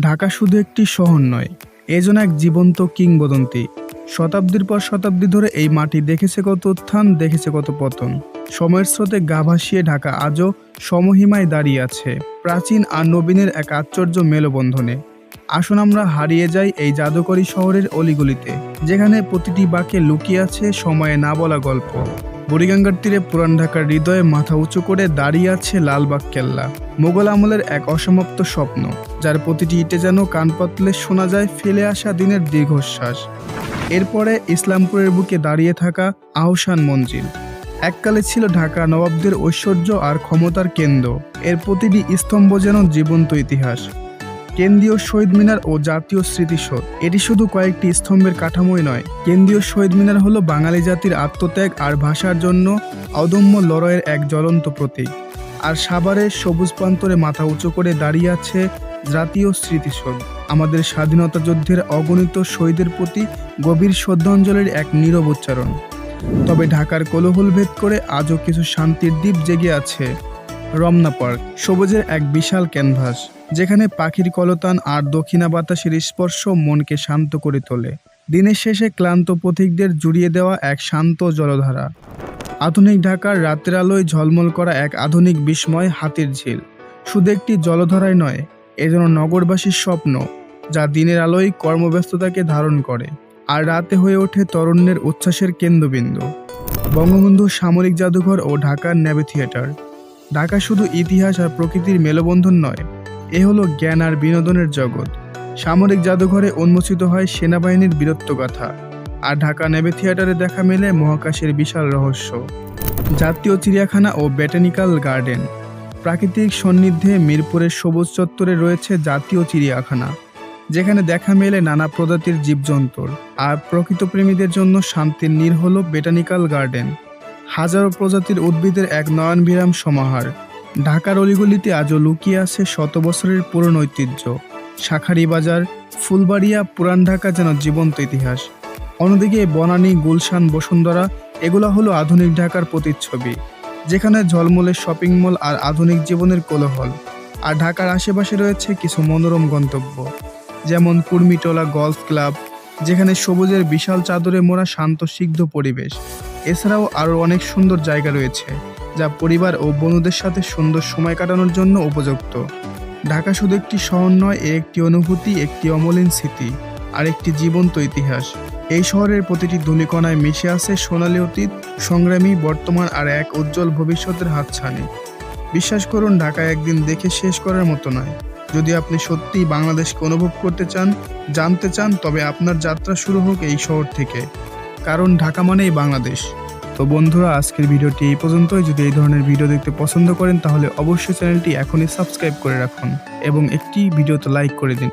ঢাকা শুধু একটি শহর নয়, এ যেন এক জীবন্ত কিংবদন্তি। শতাব্দীর পর শতাব্দী ধরে এই মাটি দেখেছে কত উত্থান, দেখেছে কত পতন। সময়ের স্রোতে গা ভাসিয়ে ঢাকা আজও সমহিমায় দাঁড়িয়ে আছে, প্রাচীন আর নবীনের এক আশ্চর্য মেলবন্ধনে। আসুন আমরা হারিয়ে যাই এই জাদুকরী শহরের অলিগলিতে, যেখানে প্রতিটি বাঁকে লুকিয়ে আছে সময়ে না বলা গল্প। বুড়িগঙ্গার তীরে পুরান ঢাকার হৃদয়ে মাথা উঁচু করে দাঁড়িয়ে আছে লালবাগ কেল্লা, মোগল আমলের এক অসমাপ্ত স্বপ্ন, যার প্রতিটি ইটে যেন কান পাতলে শোনা যায় ফেলে আসা দিনের দীর্ঘশ্বাস। এরপরে ইসলামপুরের বুকে দাঁড়িয়ে থাকা আহসান মঞ্জিল। এককালে ছিল ঢাকা নবাবদের ঐশ্বর্য আর ক্ষমতার কেন্দ্র। এর প্রতিটি স্তম্ভ যেন জীবন্ত ইতিহাস। কেন্দ্রীয় শহীদ মিনার ও জাতীয় স্মৃতিসৌধ। এটি শুধু কয়েকটি স্তম্ভের কাঠামোই নয়, কেন্দ্রীয় শহীদ মিনার হলো বাঙালি জাতির আত্মত্যাগ আর ভাষার জন্য অদম্য লড়াইয়ের এক জ্বলন্ত প্রতীক। আর সাভারের সবুজ প্রান্তরে মাথা উঁচু করে দাঁড়িয়ে আছে জাতীয় স্মৃতিসৌধ। আমাদের স্বাধীনতা যুদ্ধের অগণিত শহীদের প্রতি গভীর শ্রদ্ধাঞ্জলির এক নীরব উচ্চারণ। তবে ঢাকার কোলাহল ভেদ করে আজও কিছু শান্তির দ্বীপ জেগে আছে রমনা পার্ক, সবুজের এক বিশাল ক্যানভাস, যেখানে পাখির কলতান আর দক্ষিণা বাতাসের স্পর্শ মনকে শান্ত করে তোলে। দিনের শেষে ক্লান্ত পথিকদের জুড়িয়ে দেওয়া এক শান্ত জলধারা। আধুনিক ঢাকার রাতের আলোয় ঝলমল করা এক আধুনিক বিস্ময় হাতির ঝিল। শুধু একটি জলধারায় নয়, এ যেন নগরবাসীর স্বপ্ন, যা দিনের আলোয় কর্মব্যস্ততাকে ধারণ করে আর রাতে হয়ে ওঠে তরুণের উচ্ছ্বাসের কেন্দ্রবিন্দু। বঙ্গবন্ধু সামরিক জাদুঘর ও ঢাকার ন্যাভি থিয়েটার। ঢাকা শুধু ইতিহাস আর প্রকৃতির মেলবন্ধন নয়, এ হলো জ্ঞান আর বিনোদনের জগৎ। সামরিক জাদুঘরে উন্মোচিত হয় সেনাবাহিনীর বীরত্বগাথা আর ঢাকা নেভি থিয়েটারে দেখা মেলে মহাকাশের বিশাল রহস্য। জাতীয় চিড়িয়াখানা ও ব্যাটানিক্যাল গার্ডেন, প্রাকৃতিক সান্নিধ্যে মিরপুরের সবুজ চত্বরে রয়েছে জাতীয় চিড়িয়াখানা, যেখানে দেখা মেলে নানা প্রজাতির জীবজন্তুর, আর প্রকৃত প্রেমীদের জন্য শান্তির নীর হল বেটানিক্যাল গার্ডেন। হাজারো প্রজাতির উদ্ভিদের এক নয়নবিরাম সমাহার। ঢাকার অলিগলিতে আজও লুকিয়ে আছে শত বছরের পুরনো ঐতিহ্য। শাখারি বাজার, ফুলবাড়িয়া, পুরান ঢাকা যেন জীবন্ত ইতিহাস। অন্যদিকে বনানী, গুলশান, বসুন্ধরা, এগুলো হলো আধুনিক ঢাকার প্রতিচ্ছবি, যেখানে ঝলমলে শপিং মল আর আধুনিক জীবনের কোলাহল। আর ঢাকার আশেপাশে রয়েছে কিছু মনোরম গন্তব্য, যেমন কুর্মিটোলা গলফ ক্লাব, যেখানে সবুজের বিশাল চাদরে মোড়া শান্ত সিগ্ধ পরিবেশ। এছাড়াও আরও অনেক সুন্দর জায়গা রয়েছে, যা পরিবার ও বন্ধুদের সাথে সুন্দর সময় কাটানোর জন্য উপযুক্ত। ঢাকা শুধু একটি শহর নয়, এ একটি অনুভূতি, একটি অমলিন স্মৃতি, আর একটি জীবন্ত ইতিহাস। এই শহরের প্রতিটি ধূলিকণায় মিশে আছে সোনালী অতীত, সংগ্রামী, বর্তমান, আর এক উজ্জ্বল ভবিষ্যতের হাতছানি। বিশ্বাস করুন ঢাকা একদিন দেখে শেষ করার মতো নয়। যদি আপনি সত্যিই বাংলাদেশকে অনুভব করতে চান, জানতে চান, তবে আপনার যাত্রা শুরু হোক এই শহর থেকে। কারণ ঢাকা মানেই বাংলাদেশ। তো বন্ধুরা, আজকের ভিডিওটি এই পর্যন্তই। যদি এই ধরনের ভিডিও দেখতে পছন্দ করেন, তাহলে অবশ্যই চ্যানেলটি এখনই সাবস্ক্রাইব করে রাখুন এবং একটি ভিডিওতে লাইক করে দিন।